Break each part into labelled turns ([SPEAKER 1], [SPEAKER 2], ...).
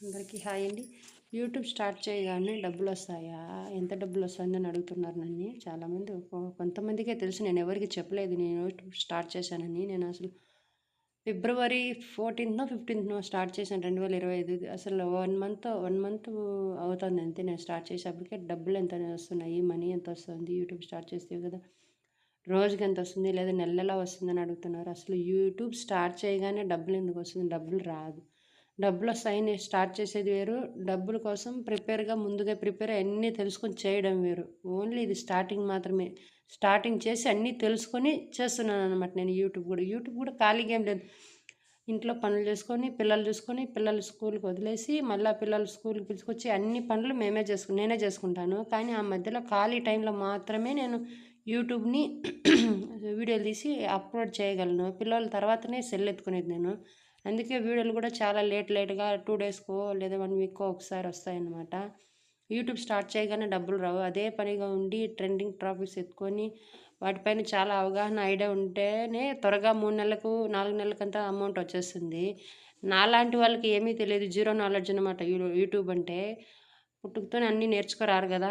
[SPEAKER 1] అందరికీ హాయ్ అండి. YouTube start చేయగానే డబ్బులు వస్తాయా ఎంత డబ్బులు వస్తుందని అడుగుతున్నారు నన్ను. చాలామంది కొంతమందికే తెలుసు నేను ఎవరికి చెప్పలేదు నేను యూట్యూబ్ స్టార్ట్ చేశానని. నేను అసలు ఫిబ్రవరి ఫోర్టీన్త్నో ఫిఫ్టీన్త్నో స్టార్ట్ చేశాను రెండు వేల ఇరవై ఐదు. అసలు వన్ మంత్ వన్ మంత్ అవుతుంది అంతే నేను స్టార్ట్ చేసేప్పటికే డబ్బులు ఎంత వస్తున్నాయి మనీ ఎంత వస్తుంది యూట్యూబ్ స్టార్ట్ చేస్తే కదా. రోజుకి ఎంత వస్తుంది లేదా నెలలా వస్తుందని అడుగుతున్నారు. అసలు యూట్యూబ్ స్టార్ట్ చేయగానే డబ్బులు ఎందుకు వస్తుంది? డబ్బులు రాదు. డబ్బులు సైన్ స్టార్ట్ చేసేది వేరు. డబ్బుల కోసం ప్రిపేర్గా ముందుగా ప్రిపేర్ అన్నీ తెలుసుకొని చేయడం వేరు. ఓన్లీ ఇది స్టార్టింగ్ మాత్రమే. స్టార్టింగ్ చేసి అన్నీ తెలుసుకొని చేస్తున్నాను అనమాట నేను యూట్యూబ్ కూడా. యూట్యూబ్ కూడా ఖాళీగా ఏం లేదు. ఇంట్లో పనులు చేసుకొని పిల్లలు చూసుకొని పిల్లలు స్కూల్కి వదిలేసి మళ్ళీ పిల్లలు స్కూల్కి పిలుచుకొచ్చి అన్ని పనులు మేమే చేసుకు నేనే చేసుకుంటాను. కానీ ఆ మధ్యలో ఖాళీ టైంలో మాత్రమే నేను యూట్యూబ్ని వీడియోలు తీసి అప్లోడ్ చేయగలను. పిల్లల తర్వాతనే సెల్ ఎత్తుకునేది నేను. అందుకే వీడియోలు కూడా చాలా లేట్ లేట్గా టూ డేస్కో లేదా వన్ వీక్కో ఒకసారి వస్తాయన్నమాట. యూట్యూబ్ స్టార్ట్ చేయగానే డబ్బులు రావు. అదే పనిగా ఉండి ట్రెండింగ్ టాపిక్స్ ఎత్తుకొని వాటిపైన చాలా అవగాహన ఐడియా ఉంటేనే త్వరగా మూడు నెలలకు నాలుగు నెలలకంతా అమౌంట్ వచ్చేస్తుంది. నాలాంటి వాళ్ళకి ఏమీ తెలియదు. జీరో నాలెడ్జ్ అనమాట యూట్యూబ్ అంటే. పుట్టుకతోనే అన్నీ నేర్చుకోరారు కదా.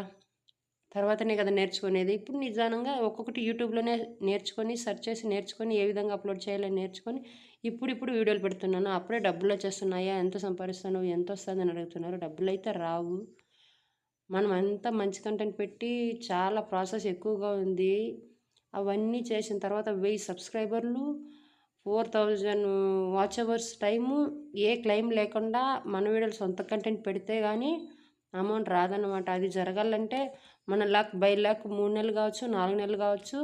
[SPEAKER 1] తర్వాతనే కదా నేర్చుకునేది. ఇప్పుడు నిజానంగా ఒక్కొక్కటి యూట్యూబ్లోనే నేర్చుకొని సెర్చ్ చేసి నేర్చుకొని ఏ విధంగా అప్లోడ్ చేయాలని నేర్చుకొని ఇప్పుడిప్పుడు వీడియోలు పెడుతున్నాను. అప్పుడే డబ్బులు వచ్చేస్తున్నాయా? ఎంత సంపాదిస్తాను ఎంత వస్తుంది అని అడుగుతున్నారు. డబ్బులు అయితే రావు. మనం అంత మంచి కంటెంట్ పెట్టి చాలా ప్రాసెస్ ఎక్కువగా ఉంది. అవన్నీ చేసిన తర్వాత వెయ్యి సబ్స్క్రైబర్లు four thousand watch hours time ఏ క్లెయిమ్ లేకుండా మన వీడియోలు సొంత కంటెంట్ పెడితే కానీ అమౌంట్ రాదన్నమాట. అది జరగాలంటే మన లక్ బై లక్ మూడు నెలలు కావచ్చు నాలుగు నెలలు కావచ్చు.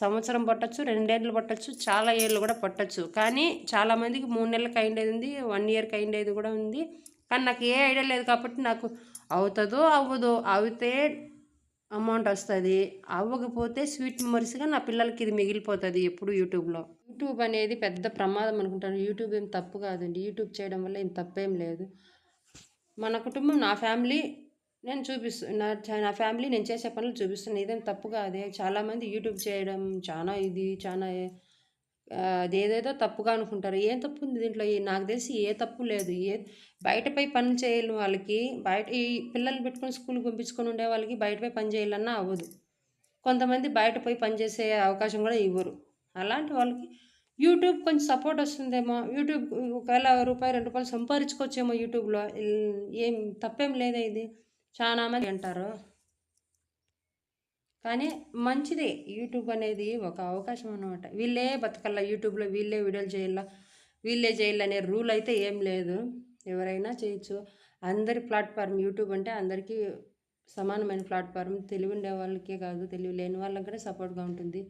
[SPEAKER 1] సంవత్సరం పట్టచ్చు రెండేళ్ళు పట్టచ్చు చాలా ఏళ్ళు కూడా పట్టచ్చు. కానీ చాలామందికి మూడు నెలలకు అయిండేది ఉంది వన్ ఇయర్కి అయిండేది కూడా ఉంది. కానీ నాకు ఏ ఐడియా లేదు కాబట్టి నాకు అవుతుందో అవ్వదో అవుతే అమౌంట్ వస్తుంది. అవ్వకపోతే స్వీట్ మెమరీస్గా నా పిల్లలకి ఇది మిగిలిపోతుంది ఎప్పుడు యూట్యూబ్లో. యూట్యూబ్ అనేది పెద్ద ప్రమాదం అనుకుంటాను. యూట్యూబ్ ఏం తప్పు కాదండి. యూట్యూబ్ చేయడం వల్ల ఏం తప్పేం లేదు. మన కుటుంబం నా ఫ్యామిలీ నేను చూపిస్తు నా నా ఫ్యామిలీ నేను చేసే పనులు చూపిస్తున్నాను ఇదేం తప్పు కాదే. చాలామంది యూట్యూబ్ చేయడం చాలా ఇది చాలా అదేదేదో తప్పుగా అనుకుంటారు. ఏం తప్పు ఉంది దీంట్లో? నాకు తెలిసి ఏ తప్పు లేదు. ఏ బయటపై పని చేయాలి వాళ్ళకి బయట ఈ పిల్లల్ని పెట్టుకొని స్కూల్కి పంపించుకొని ఉండే వాళ్ళకి బయటపై పని చేయాలన్నా అవ్వదు. కొంతమంది బయటపై పనిచేసే అవకాశం కూడా ఇవ్వరు. అలాంటి వాళ్ళకి యూట్యూబ్ కొంచెం సపోర్ట్ వస్తుందేమో. యూట్యూబ్ ఒకవేళ రూపాయి రెండు రూపాయలు సంపాదించుకోవచ్చేమో యూట్యూబ్లో. ఏం తప్పేం లేదే ఇది? చాలా మంది అంటారు. కానీ మంచిదే యూట్యూబ్ అనేది ఒక అవకాశం అన్నమాట. వీళ్ళే బతకల్లా యూట్యూబ్లో వీళ్ళే వీడియోలు చేయాల వీళ్ళే చేయాలనే రూల్ అయితే ఏం లేదు. ఎవరైనా చేయొచ్చు. అందరి ప్లాట్ఫామ్ యూట్యూబ్ అంటే అందరికీ సమానమైన ప్లాట్ఫామ్ తెలివి ఉండే వాళ్ళకే కాదు తెలివి లేని వాళ్ళకి కూడా సపోర్ట్గా ఉంటుంది.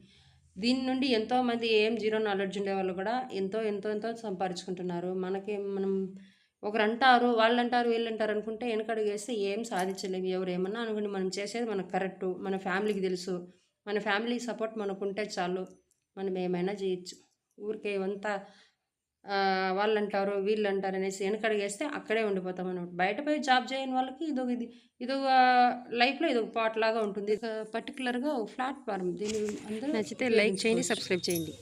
[SPEAKER 1] దీని నుండి ఎంతోమంది ఏం జీరో నాలెడ్జ్ ఉండే వాళ్ళు కూడా ఎంతో ఎంతో ఎంతో సంపాదించుకుంటున్నారు. మనకి మనం ఒకరు అంటారు వాళ్ళు అంటారు వీళ్ళు అంటారు అనుకుంటే వెనకడుగు వేస్తే ఏం సాధించలేము. ఎవరు ఏమన్నా అనుకోండి మనం చేసేది మనకు కరెక్ట్ మన ఫ్యామిలీకి తెలుసు. మన ఫ్యామిలీకి సపోర్ట్ మనకు ఉంటే చాలు. మనం ఏమైనా చేయొచ్చు. ఊరికే ఇవంతా వాళ్ళు అంటారు వీళ్ళు అంటారు అనేసి వెనకడుగు వేస్తే అక్కడే ఉండిపోతాం అనమాట బయట పోయి జాబ్ చేయని వాళ్ళకి ఇదొక ఇది ఇదొక లైఫ్లో ఇదొక పార్ట్ లాగా ఉంటుంది. పర్టికులర్గా ఒక ప్లాట్ఫామ్ దీని అందరూ
[SPEAKER 2] నచ్చితే లైక్ చేయండి సబ్స్క్రైబ్ చేయండి.